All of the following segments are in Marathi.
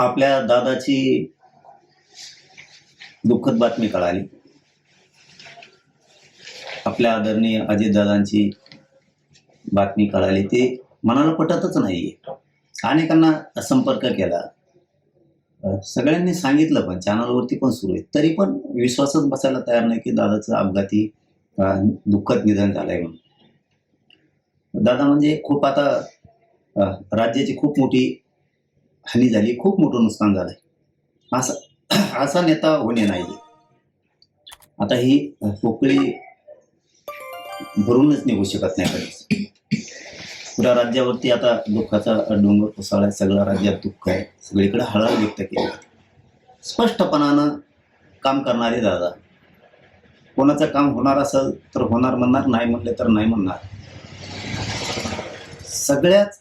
आपल्या दादाची दुःखद बातमी कळाली. आपल्या आदरणीय अजितदादांची बातमी कळाली. ते मनाला पटतच नाहीये. अनेकांना संपर्क केला. सगळ्यांनी सांगितलं पण चॅनलवरती पण सुरू आहे. तरी पण विश्वासच बसायला तयार नाही की दादाचं अपघाती दुःखद निधन झालंय म्हणून. दादा म्हणजे खूप आता राज्याची खूप मोठी हानी झाली खूप मोठं नुकसान झालंय. असा असा नेता होणे नाही. आता ही पोकळी भरूनच निघू शकत नाही कधीच. पुऱ्या राज्यावरती आता दुःखाचा डोंगर कोसळलाय सगळ्या राज्यात दुःख आहे. सगळीकडे हळहळ व्यक्त केली स्पष्टपणानं काम करणारे दादा. कोणाचं काम होणार असेल तर होणार म्हणणार नाही म्हणले तर नाही म्हणणार. सगळ्याच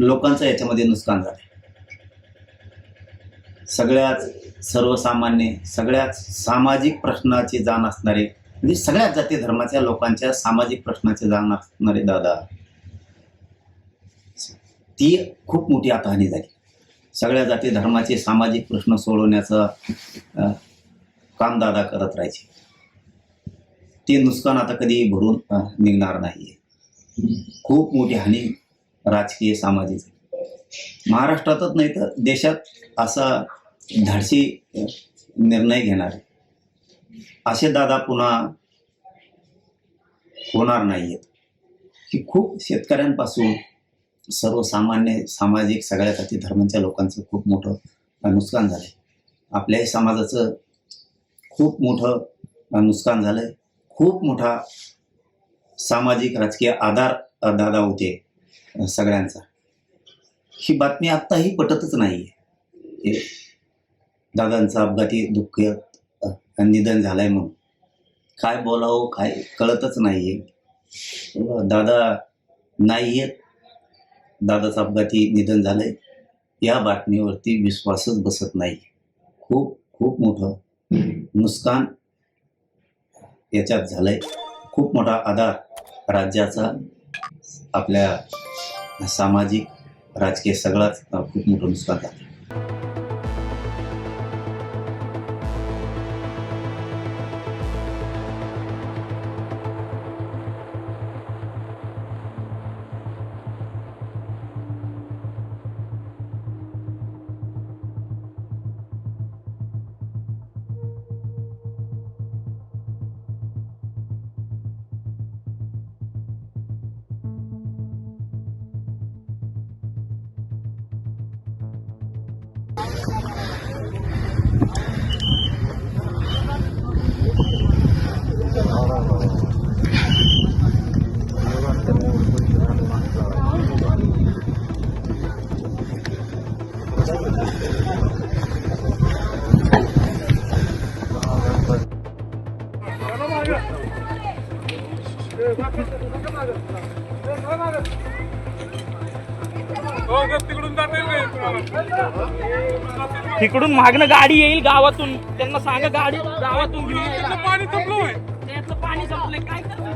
लोकांचं याच्यामध्ये नुकसान झालं सगळ्याच सर्वसामान्य सगळ्याच सामाजिक प्रश्नाची जाण असणारे म्हणजे सगळ्याच जाती धर्माच्या लोकांच्या सामाजिक प्रश्नाचे जाण असणारे दादा. ती खूप मोठी आता हानी झाली. सगळ्या जाती धर्माचे सामाजिक प्रश्न सोडवण्याचं काम दादा करत राहायचे. ते नुकसान आता कधी भरून निघणार नाहीये. खूप मोठी हानी राजकीय सामाजिक. महाराष्ट्रातच नाही तर देशात असा धाडसी निर्णय घेणार. असे दादा पुन्हा होणार नाहीयेत. की खूप शेतकऱ्यांपासून सर्वसामान्य सामाजिक सगळ्या जाती धर्मांच्या लोकांचं खूप मोठं नुकसान झालंय. आपल्याही समाजाचं खूप मोठं नुकसान झालंय. खूप मोठा सामाजिक राजकीय आधार दादा होते. सगळ्यांचा. ही बातमी आत्ताही पटतच नाही हे दादांचं अपघाती दुःख निधन झालंय म्हणून. काय बोलावं काय कळतच नाहीये. दादा नाही आहेत दादाचं अपघाती निधन झालंय. या बातमीवरती विश्वासच बसत नाही. खूप खूप मोठं नुकसान याच्यात झालंय. खूप मोठा आधार राज्याचा आपल्या सामाजिक राजकीय सगळाच खूप मोठं नुकसान झालं तिकडून मागणं गाडी येईल गावातून. त्यांना सांगा गाडी गावातून घेऊन. पाणी संपलं पाणी संपलंय. काय करतो